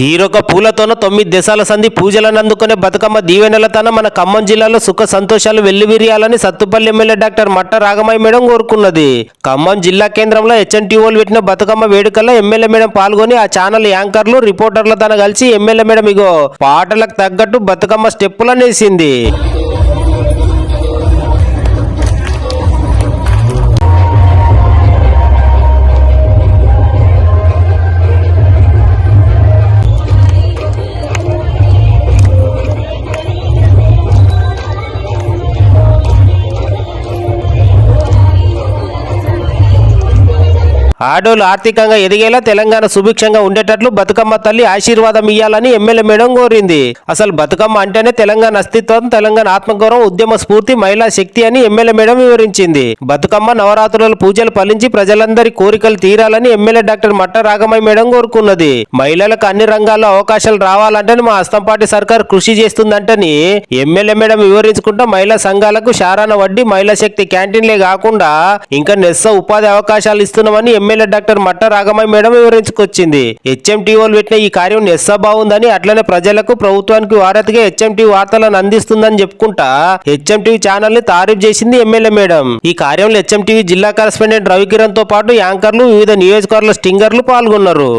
తీరొక పూలతోన తొమ్మిది దేశాల సంధి పూజలను అందుకునే బతుకమ్మ దీవెనలతన మన ఖమ్మం జిల్లాలో సుఖ సంతోషాలు వెల్లివిరియాలని సత్తుపల్లి ఎమ్మెల్యే డాక్టర్ మట్ట రాగమయ్య మేడం కోరుకున్నది. ఖమ్మం జిల్లా కేంద్రంలో హెచ్ఎన్టీఓలు పెట్టిన బతుకమ్మ వేడుకల్లో ఎమ్మెల్యే మేడం పాల్గొని ఆ ఛానల్ యాంకర్లు రిపోర్టర్లతోన కలిసి ఎమ్మెల్యే మేడం ఇగో పాటలకు తగ్గట్టు బతుకమ్మ స్టెప్పులను వేసింది ఆడోళ్ళు ఆర్థికంగా ఎదిగేలా తెలంగాణ సుభిక్షంగా ఉండేటట్లు బతుకమ్మ తల్లి ఆశీర్వాదం ఇయ్యాలని ఎమ్మెల్యే మేడం కోరింది. అసలు బతుకమ్మ అంటేనే తెలంగాణ అస్తిత్వం తెలంగాణ ఆత్మగౌరవం ఉద్యమ స్ఫూర్తి మహిళా శక్తి అని ఎమ్మెల్యే మేడం వివరించింది. బతుకమ్మ నవరాత్రుల పూజలు ఫలించి ప్రజలందరి కోరికలు తీరాలని ఎమ్మెల్యే డాక్టర్ మట్ట రాగమయ్య మేడం కోరుకున్నది. మహిళలకు అన్ని రంగాల్లో అవకాశాలు రావాలంటే మా అస్తంపాటి సర్కార్ కృషి చేస్తుందంటని ఎమ్మెల్యే మేడం వివరించుకుంటూ మహిళా సంఘాలకు శారాన వడ్డీ మహిళా శక్తి క్యాంటీన్లే కాకుండా ఇంకా నెస్స ఉపాధి అవకాశాలు ఇస్తున్నామని ఎమ్మెల్యే డాక్టర్ మట్ట రాగమయ్య మేడం వివరించుకొచ్చింది. హెచ్ఎంటీఓలు పెట్టిన ఈ కార్యం నెస్స బాగుందని అట్లనే ప్రజలకు ప్రభుత్వానికి వారధిగా హెచ్ఎంటీ వార్తలను అందిస్తుందని చెప్పుకుంటా హెచ్ఎంటీవీ ఛానల్ని తారీఫ్ చేసింది ఎమ్మెల్యే మేడం. ఈ కార్యంలో హెచ్ఎంటీవీ జిల్లా కరస్పాండెంట్ రవికిరణ్తో పాటు యాంకర్లు వివిధ నియోజకవర్గాల స్టింగర్లు పాల్గొన్నారు.